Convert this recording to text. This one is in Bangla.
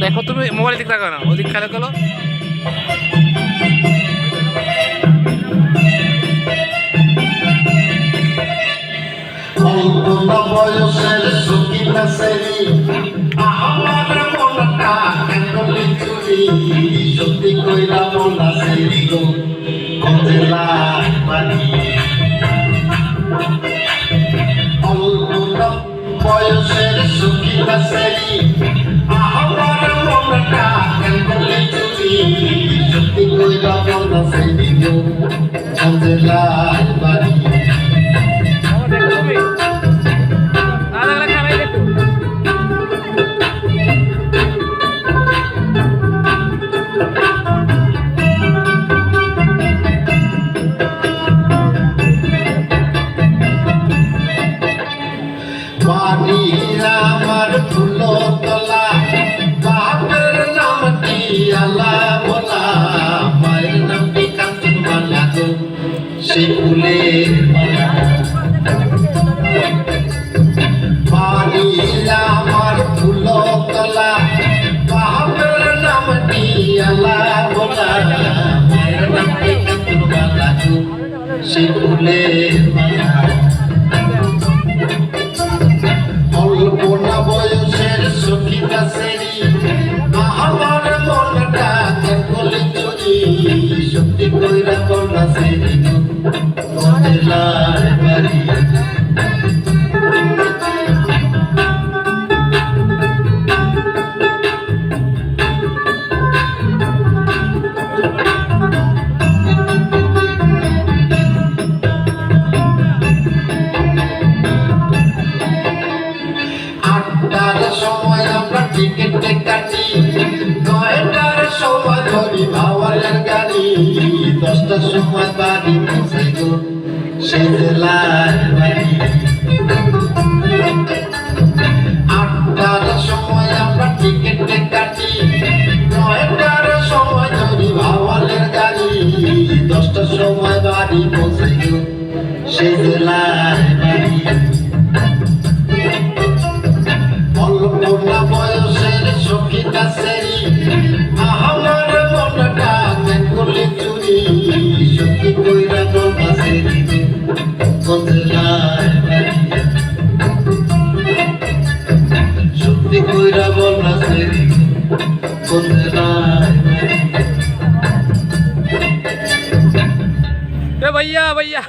দেখো তুমি মোবাইলের দিক তাকাও না ওদিক খেলা করো। সত্যি কইরা নাসেরি আমার মনটা কেন্দলি চুরি সত্যি সে মালা বাড়ির আমার ফুলো তলা বাপের নামটি আলা বলা মায়ের মালা গো সে মালা অল্প সত্যি কইরা কন্যা সেরি কজেলার বাড়ি সময় আমরা টিকিট কাটি নয়টার সময় ধরি ভাওয়ালের গাড়ি দশটার সময় বাড়ি জেলার আটটার সময় আমরা টিকিট কাটি, নয়টার সময় ধরি ভাওয়ালের গাড়ি, দশটার সময় বাড়ি পৌঁছে গো সত্যি কইরা গলা সেরি কজলার বাড়ি এ ভাইয়া ভাইয়া